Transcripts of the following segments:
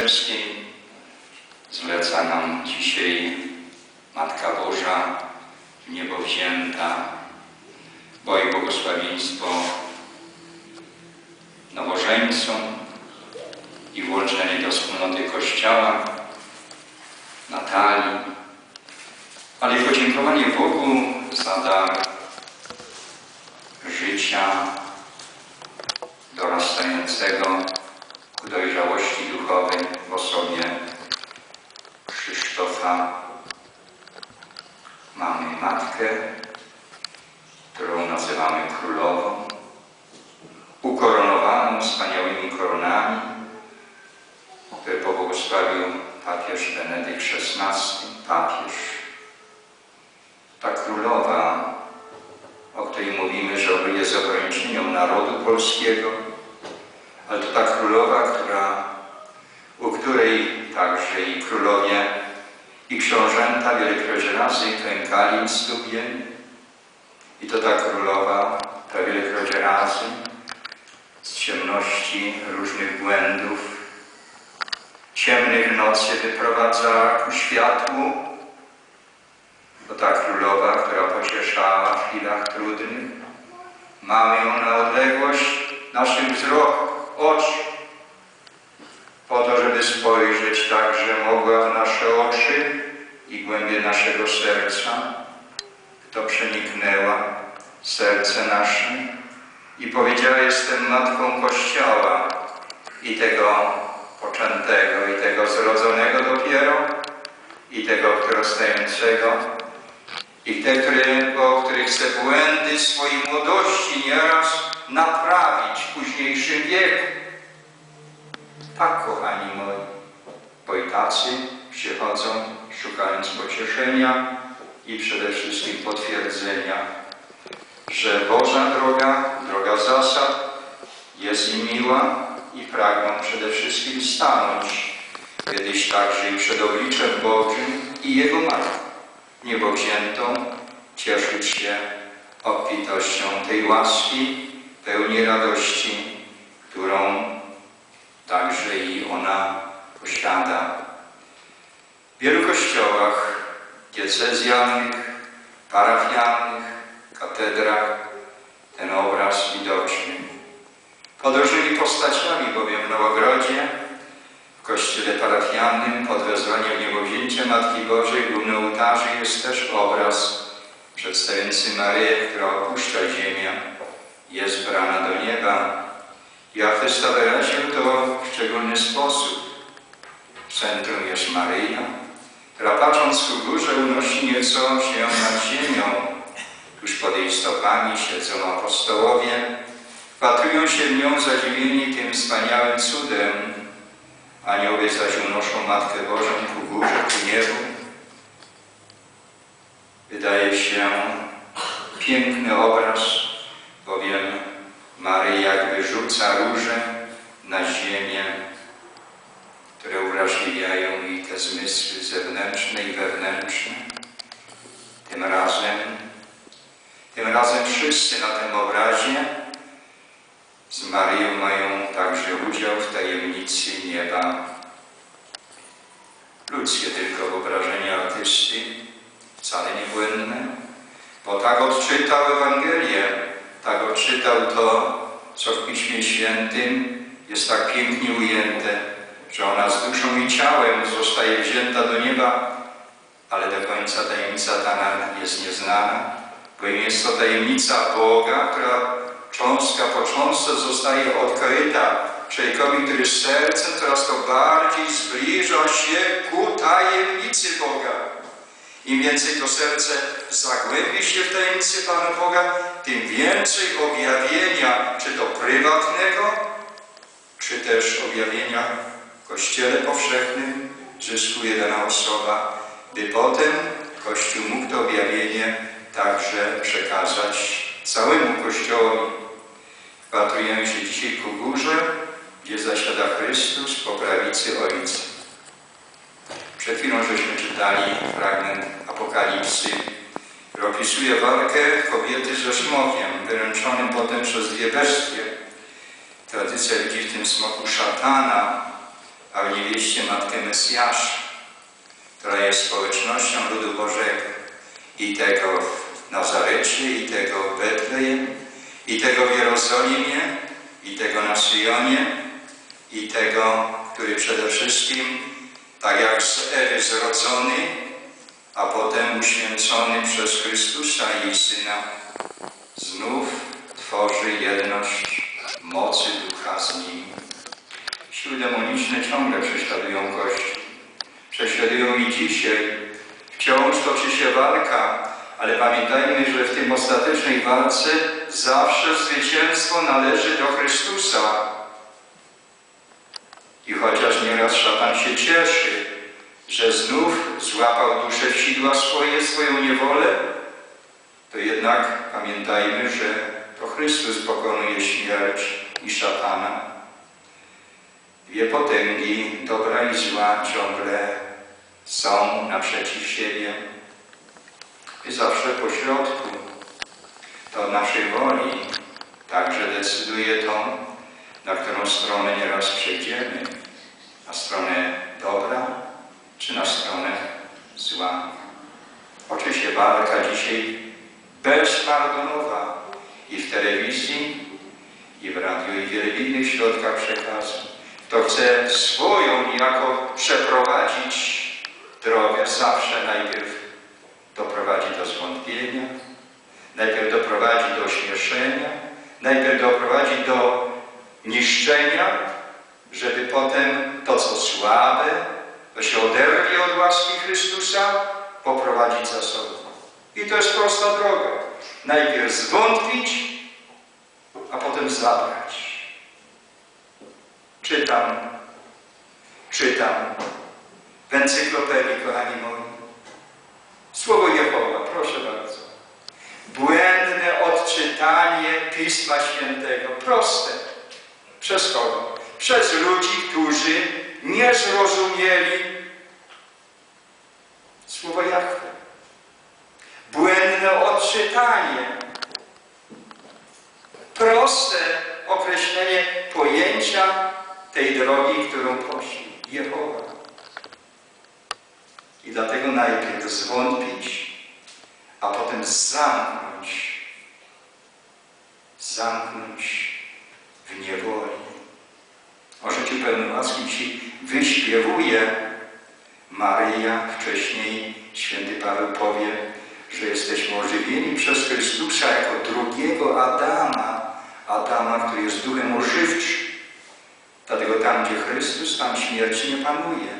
duszpasterskiej zleca nam dzisiaj Matka Boża, w niebo wzięta, bo i błogosławieństwo nowożeńcom i włączenie do wspólnoty Kościoła, Natalii, ale i podziękowanie Bogu za dar życia dorastającego ku dojrzałości duchowej w osobie Krzysztofa. Mamy matkę, którą nazywamy królową, ukoronowaną wspaniałymi koronami, które pobłogosławił papież Benedykt XVI, papież. Ta królowa, o której mówimy, że jest obręcznią narodu polskiego, ale to ta królowa, która, u której także i królowie i książęta wielekroć razy klękali u stóp. I to ta królowa wielekroć razy z ciemności różnych błędów, ciemnych nocy wyprowadzała ku światłu. To ta królowa, która pocieszała w chwilach trudnych. Mamy ją na odległość naszych wzrok, oczu, po to, żeby spojrzeć tak, że mogła w nasze oczy i głębie naszego serca, kto przeniknęła serce nasze i powiedziała, jestem Matką Kościoła i tego poczętego, i tego zrodzonego dopiero, i tego wzrastającego, i te, które, o których chce błędy swojej młodości nieraz naprawić w późniejszym wieku. Tak, kochani moi, bo i tacy przychodzą szukając pocieszenia i przede wszystkim potwierdzenia, że Boża droga, droga zasad jest im miła i pragną przede wszystkim stanąć kiedyś także i przed obliczem Bożym i Jego Matką, niebowziętą, cieszyć się obfitością tej łaski, pełni radości, którą także i ona posiada. W wielu kościołach diecezjalnych, parafialnych, katedrach ten obraz widoczny. Podróżyli postaciami bowiem w Nowogrodzie, w kościele parafialnym pod wezwaniem niebowzięcia Matki Bożej w głównym ołtarzu jest też obraz przedstawiający Maryję, która opuszcza ziemię, jest brana do nieba. I artysta wyraził to w szczególny sposób. Jest Maryja, która patrząc ku górze unosi nieco się nad ziemią. Tuż pod jej stopami siedzą apostołowie, wpatrują się w nią zadziwieni tym wspaniałym cudem. Anioły zaś unoszą Matkę Bożą ku górze, ku niebu. Wydaje się piękny obraz, bowiem Maryja jakby rzuca róże na ziemię, uwrażliwiają jej te zmysły zewnętrzne i wewnętrzne. Tym razem, tym razem wszyscy na tym obrazie z Maryją mają także udział w tajemnicy nieba. Ludzkie tylko wyobrażenie artysty, wcale niebłędne, bo tak odczytał Ewangelię, tak odczytał to, co w Piśmie Świętym jest tak pięknie ujęte, że ona z duszą i ciałem zostaje wzięta do nieba, ale do końca tajemnica ta nam jest nieznana, bo jest to tajemnica Boga, która cząstka po cząstce zostaje odkryta człowiekowi, który sercem coraz to bardziej zbliża się ku tajemnicy Boga. Im więcej to serce zagłębi się w tajemnicy Pana Boga, tym więcej objawienia, czy to prywatnego, czy też objawienia Kościele powszechnym zyskuje dana osoba, by potem Kościół mógł to objawienie także przekazać całemu Kościołowi. Wpatrujemy się dzisiaj ku górze, gdzie zasiada Chrystus po prawicy Ojca. Przed chwilą żeśmy czytali fragment Apokalipsy, który opisuje walkę kobiety ze smokiem, wyręczonym potem przez dwie bestie. Tradycja widzi w tym smoku szatana, a w niewieście Matkę Mesjasza, która jest społecznością ludu Bożego i tego w Nazarecie, i tego w Betlejem, i tego w Jerozolimie, i tego na Syjonie, i tego, który przede wszystkim, tak jak z Ewy zrodzony, a potem uświęcony przez Chrystusa i Syna, znów tworzy jedność mocy Ducha z nim. Siły demoniczne ciągle prześladują Kościół. Prześladują i dzisiaj. Wciąż toczy się walka, ale pamiętajmy, że w tym ostatecznej walce zawsze zwycięstwo należy do Chrystusa. I chociaż nieraz szatan się cieszy, że znów złapał duszę w sidła swoje, swoją niewolę, to jednak pamiętajmy, że to Chrystus pokonuje śmierć i szatana. Dwie potęgi, dobra i zła, ciągle są naprzeciw siebie. I zawsze po środku. To naszej woli także decyduje to, na którą stronę nieraz przejdziemy. Na stronę dobra, czy na stronę zła. Oczywiście walka dzisiaj bezpardonowa i w telewizji, i w radiu, i w wielu innych środkach przekazu. Kto chce swoją niejako przeprowadzić drogę, zawsze najpierw doprowadzi do zwątpienia, najpierw doprowadzi do ośmieszenia, najpierw doprowadzi do niszczenia, żeby potem to, co słabe, to się oderwie od łaski Chrystusa, poprowadzić za sobą. I to jest prosta droga. Najpierw zwątpić, a potem zabrać. Czytam, czytam w encyklopedii, kochani moi. Słowo Jehowa, proszę bardzo. Błędne odczytanie Pisma Świętego. Proste. Przez kogo? Przez ludzi, którzy nie zrozumieli Słowo Jahwe. Błędne odczytanie. Proste określenie pojęcia tej drogi, którą poszli. Jehowa. I dlatego najpierw zwątpić, a potem zamknąć, zamknąć w niewoli. O życiu pełnym łaski ci wyśpiewuje Maryja, wcześniej święty Paweł powie, że jesteśmy ożywieni przez Chrystusa jako drugiego Adama, Adama, który jest duchem ożywczym. Dlatego tam, gdzie Chrystus, tam śmierć nie panuje.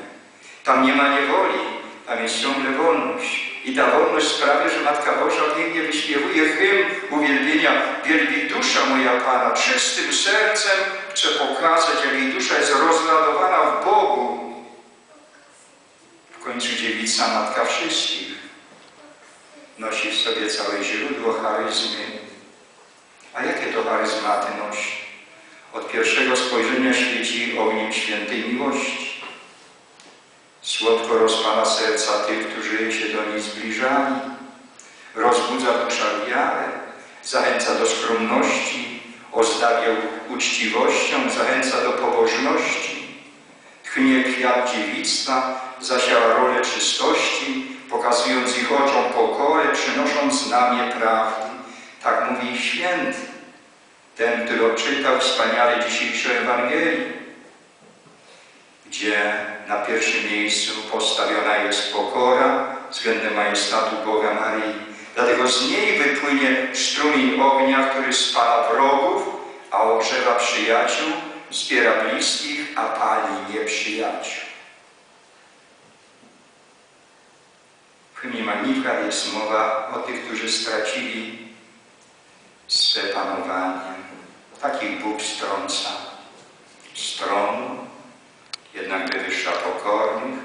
Tam nie ma niewoli, tam jest ciągle wolność. I ta wolność sprawia, że Matka Boża pięknie wyśpiewuje hymn uwielbienia Wielbi dusza moja Pana. Czystym sercem chcę pokazać, jak jej dusza jest rozladowana w Bogu. W końcu dziewica Matka wszystkich. Nosi w sobie całe źródło charyzmy. A jakie to charyzmaty nosi? Od pierwszego spojrzenia świeci ogniem świętej miłości. Słodko rozpala serca tych, którzy się do niej zbliżali. Rozbudza dusza wiarę, zachęca do skromności, ozdabia uczciwością, zachęca do pobożności. Tchnie kwiat dziewictwa, zasiała rolę czystości, pokazując ich oczom pokorę, przynosząc znamie prawdy. Tak mówi święty, ten, który odczytał wspaniale dzisiejszą Ewangelię gdzie na pierwszym miejscu postawiona jest pokora względem majestatu Boga Marii. Dlatego z niej wypłynie strumień ognia, który spala wrogów, a ogrzewa przyjaciół, wspiera bliskich, a pali nieprzyjaciół. W hymnie Magnificat jest mowa o tych, którzy stracili swe panowanie. Takich Bóg strąca z tronu, jednak wywyższa pokornych.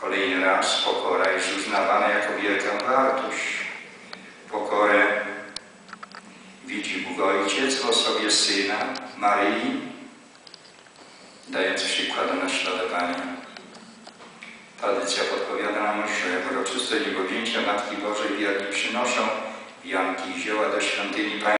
Kolejny raz pokora jest uznawana jako wielka wartość. Pokorę widzi Bóg Ojciec w osobie Syna Maryi, dając przykład do naśladowania. Tradycja podpowiada nam, że uroczyste niebowzięcia Matki Bożej wierni przynoszą wianki i zioła do świątyni.